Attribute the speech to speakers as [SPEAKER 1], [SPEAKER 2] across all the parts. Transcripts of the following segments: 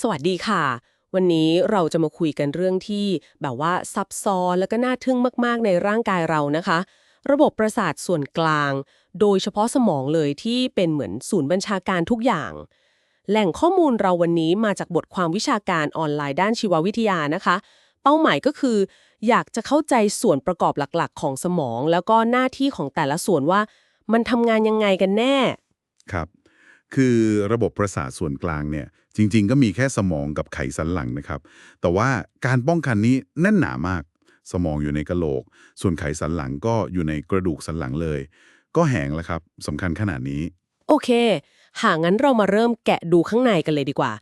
[SPEAKER 1] สวัสดีค่ะ วันนี้เราจะมาคุยกันเรื่องที่แบบว่าซับซ้อนแล้วก็น่าทึ่งมาก ๆ ในร่างกายเรานะคะ ระบบประสาทส่วนกลาง โดยเฉพาะสมองเลยที่เป็นเหมือนศูนย์บัญชาการทุกอย่าง แหล่งข้อมูลเราวันนี้มาจากบทความวิชาการออนไลน์ด้านชีววิทยานะคะ เป้าหมายก็คือ อยากจะเข้าใจส่วนประกอบหลักๆ ของสมอง แล้วก็หน้าที่ของแต่ละส่วนว่า มันทำงานยังไงกันแน่
[SPEAKER 2] ครับ คือระบบประสาทส่วนกลางเนี่ยจริง ๆ ก็มีแค่สมองกับไขสันหลังนะครับ แต่ว่าการป้องกันนี้แน่นหนามาก สมองอยู่ในกะโหลก ส่วนไขสันหลังก็อยู่ในกระดูกสันหลังเลย ก็แหงแล้วครับสำคัญขนาดนี้
[SPEAKER 1] โอเค หางั้นเรามาเริ่มแกะดูข้างในกันเลยดีกว่า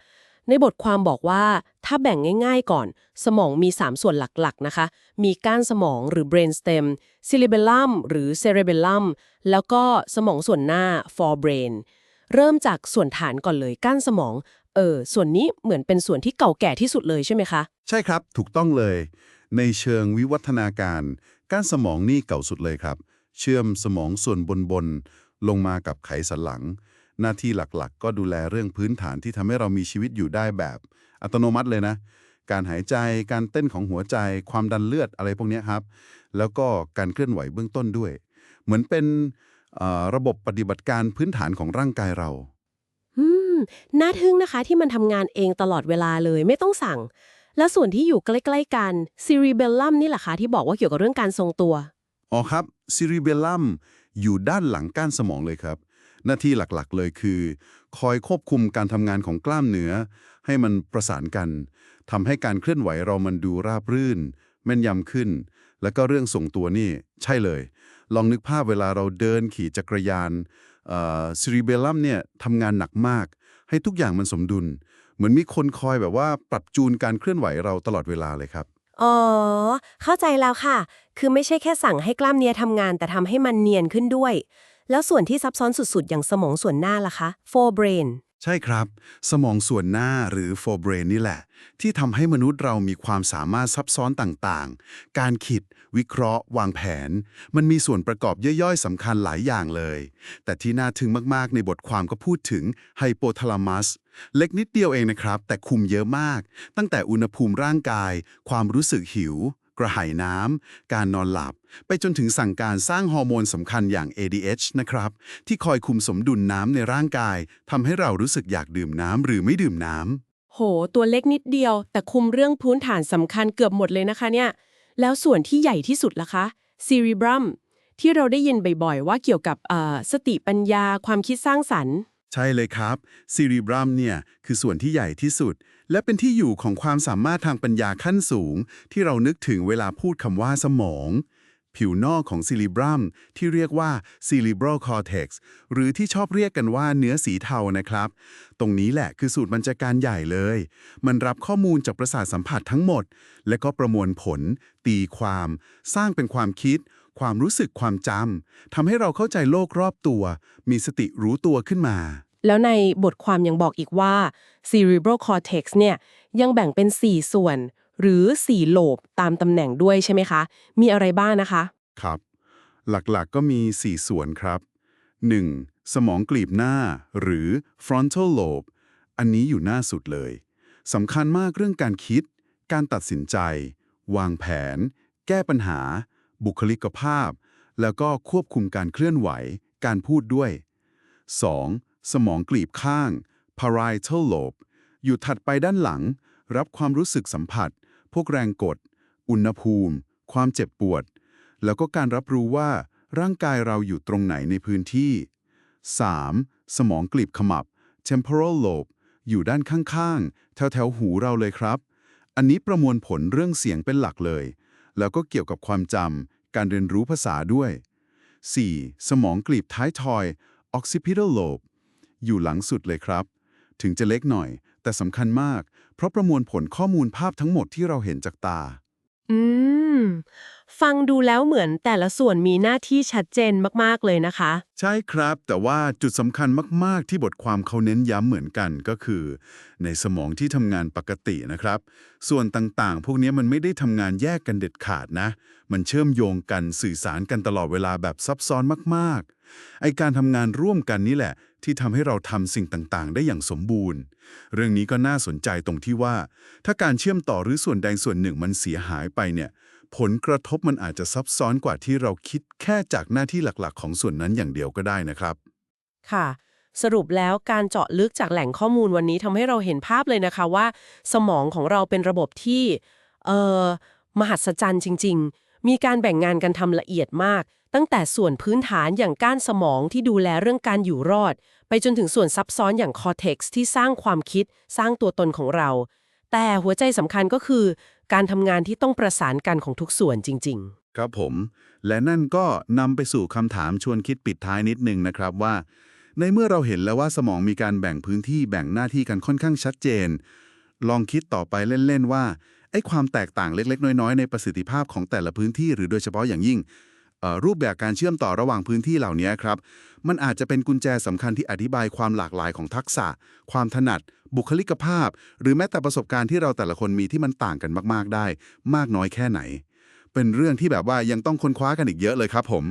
[SPEAKER 1] ในบทความบอกว่าถ้าแบ่งง่าย ๆ ก่อน สมองมี 3 ส่วนหลักๆนะคะ มีก้านสมองหรือ brainstem cerebellum หรือ cerebellum แล้วก็สมองส่วนหน้า forebrain เริ่มจากส่วนฐานก่อนเลยก้านสมอง เออ ส่วนนี้เหมือนเป็นส่วนที่เก่าแก่ที่สุดเลยใช่ไหมคะ
[SPEAKER 2] ใช่ครับ ถูกต้องเลย ในเชิงวิวัฒนาการ ก้านสมองนี่เก่าสุดเลยครับ เชื่อมสมองส่วนบนๆลงมากับไขสันหลัง หน้าที่หลักๆก็ดูแลเรื่องพื้นฐานที่ทำให้เรามีชีวิตอยู่ได้แบบ อัตโนมัติเลยนะ การหายใจ การเต้นของหัวใจ ความดันเลือดอะไรพวกนี้ครับ แล้วก็การเคลื่อนไหวเบื้องต้นด้วย เหมือนเป็น ระบบปฏิบัติการพื้นฐานของร่างกายเรา
[SPEAKER 1] อืม น่าทึ่งนะคะที่มันทำงานเองตลอดเวลาเลยไม่ต้องสั่ง แล้วส่วนที่อยู่ใกล้ๆกัน cerebellum นี่แหละคะที่บอกว่าเกี่ยวกับเรื่องการทรงตัว
[SPEAKER 2] อ๋อครับซิริเบลลัมอยู่ด้านหลังก้านสมองเลยครับ หน้าที่หลักๆเลยคือ คอยควบคุมการทำงานของกล้ามเนื้อ ให้มันประสานกันทำให้การเคลื่อนไหวเรามันดูราบรื่น แม่นยำขึ้น แล้วก็เรื่องส่งตัวนี่ ใช่เลย ลองนึกภาพเวลาเราเดินขี่จักรยานซิริเบลลัมเนี่ยทำงานหนักมาก ให้ทุกอย่างมันสมดุล เหมือนมีคนคอยแบบว่าปรับจูนการเคลื่อนไหวเราตลอดเวลาเลยครับ
[SPEAKER 1] อ๋อ เข้าใจแล้วค่ะ คือไม่ใช่แค่สั่งให้กล้ามเนื้อทำงานแต่ทำให้มันเนียนขึ้นด้วย แล้วส่วนที่ซับซ้อนสุดๆ อย่างสมองส่วนหน้าล่ะคะ forebrain
[SPEAKER 2] ใช่ครับ สมองส่วนหน้าหรือ forebrain นี่แหละ ที่ทำให้มนุษย์เรามีความสามารถซับซ้อนต่างๆ การคิด วิเคราะห์ วางแผน มันมีส่วนประกอบย่อยๆสำคัญหลายอย่างเลย แต่ที่น่าทึ่งมากๆ ในบทความก็พูดถึงไฮโปทาลามัส เล็กนิดเดียวเองนะครับ แต่คุมเยอะมาก ตั้งแต่อุณหภูมิร่างกาย ความรู้สึกหิว กระหายน้ำ การนอนหลับ ไปจนถึงสั่งการสร้างฮอร์โมนสำคัญอย่าง ADH นะครับ ที่คอยคุมสมดุลน้ำในร่างกายทำให้เรารู้สึกอยากดื่มน้ำหรือไม่ดื่มน้ำ
[SPEAKER 1] โห ตัวเล็กนิดเดียว แต่คุมเรื่องพื้นฐานสำคัญเกือบหมดเลยนะคะเนี่ย แล้วส่วนที่ใหญ่ที่สุดล่ะคะ cerebrum ที่เราได้ยินบ่อยๆ ว่าเกี่ยวกับอ่อสติปัญญาความคิดสร้างสรรค์
[SPEAKER 2] ใช่เลยครับซีรีบรัมเนี่ยคือส่วนที่ใหญ่ที่สุด และเป็นที่อยู่ของความสามารถทางปัญญาขั้นสูง ที่เรานึกถึงเวลาพูดคำว่าสมอง ผิวนอกของซีรีบรัมที่เรียกว่า cerebral cortex หรือที่ชอบเรียกกันว่าเนื้อสีเทานะครับ ตรงนี้แหละคือสูตรบัญชาการใหญ่เลย มันรับข้อมูลจากประสาทสัมผัสทั้งหมด และก็ประมวลผล ตีความ สร้างเป็นความคิด ความรู้สึกความจำทำให้เราเข้าใจโลกรอบตัว มีสติรู้ตัวขึ้นมา
[SPEAKER 1] แล้วในบทความยังบอกอีกว่า cerebral cortex เนี่ยยังแบ่งเป็น 4 ส่วน หรือ 4โลบตามตำแหน่งด้วยใช่ไหมคะ มีอะไรบ้างนะคะ
[SPEAKER 2] ครับ หลักๆก็มี 4 ส่วนครับ 1. สมองกลีบหน้า หรือ frontal lobe อันนี้อยู่หน้าสุดเลยสำคัญมากเรื่องการคิด การตัดสินใจ วางแผน แก้ปัญหา บุคลิกภาพ แล้วก็ควบคุมการเคลื่อนไหว การพูดด้วย 2. สมองกลีบข้าง parietal lobe อยู่ถัดไปด้านหลัง รับความรู้สึกสัมผัส พวกแรงกด อุณหภูมิ ความเจ็บปวด แล้วก็การรับรู้ว่าร่างกายเราอยู่ตรงไหนในพื้นที่ 3. สมองกลีบขมับ temporal lobe อยู่ด้านข้างๆ แถวๆ หูเราเลยครับ อันนี้ประมวลผลเรื่องเสียงเป็นหลักเลย แล้วก็เกี่ยวกับความจำ การเรียนรู้ภาษาด้วย 4. สมองกลีบท้ายทอย occipital lobe อยู่หลังสุดเลยครับ ถึงจะเล็กหน่อย แต่สำคัญมาก เพราะประมวลผลข้อมูลภาพทั้งหมดที่เราเห็นจากตา
[SPEAKER 1] อืม ฟังดูแล้วเหมือนแต่ละส่วนมีหน้าที่ชัดเจนมากๆเลยนะคะ
[SPEAKER 2] ใช่ครับ แต่ว่าจุดสำคัญมาก ๆ ที่บทความเขาเน้นย้ำเหมือนกันก็คือ ในสมองที่ทำงานปกตินะครับ ส่วนต่างๆ พวกนี้มันไม่ได้ทำงานแยกกันเด็ดขาดนะ มันเชื่อมโยงกันสื่อสารกันตลอดเวลาแบบซับซ้อนมาก ไอการทำงานร่วมกันนี่แหละ ที่ทำให้เราทำสิ่งต่างๆ ได้อย่างสมบูรณ์ เรื่องนี้ก็น่าสนใจตรงที่ว่า ถ้าการเชื่อมต่อหรือส่วนใดส่วนหนึ่งมันเสียหายไปเนี่ย ผลกระทบมันอาจจะซับซ้อนกว่าที่เราคิดแค่จากหน้าที่หลักๆ ของส่วนนั้นอย่างเดียวก็ได้นะครับ
[SPEAKER 1] ค่ะ สรุปแล้วการเจาะลึกจากแหล่งข้อมูลวันนี้ทำให้เราเห็นภาพเลยนะคะว่า สมองของเราเป็นระบบที่เอ่อมหัศจรรย์จริง ๆ มีการแบ่งงานกันทำละเอียดมาก ตั้งแต่ส่วนพื้นฐานอย่างก้านสมองที่ดูแลเรื่องการอยู่รอด ไปจนถึงส่วนซับซ้อนอย่างคอเท็กซ์ที่สร้างความคิด สร้างตัวตนของเรา แต่หัวใจสำคัญก็คือ การทำงานที่ต้องประสานกันของทุกส่วนจริง ๆ
[SPEAKER 2] ครับผม และนั่นก็นำไปสู่คำถามชวนคิดปิดท้ายนิดนึงนะครับว่า ในเมื่อเราเห็นแล้วว่าสมองมีการแบ่งพื้นที่แบ่งหน้าที่กันค่อนข้างชัดเจน ลองคิดต่อไปเล่นๆว่า ไอ้ความแตกต่างเล็ก ๆ น้อยๆ ในประสิทธิภาพของแต่ละพื้นที่หรือโดยเฉพาะอย่างยิ่งรูปแบบการเชื่อมต่อระหว่างพื้นที่เหล่านี้ครับ มันอาจจะเป็นกุญแจสำคัญที่อธิบายความหลากหลายของทักษะ ความถนัด บุคลิกภาพ หรือแม้แต่ประสบการณ์ที่เราแต่ละคนมีที่มันต่างกันมาก ๆ ได้ มากน้อยแค่ไหน เป็นเรื่องที่แบบว่ายังต้องค้นคว้ากันอีกเยอะเลยครับผม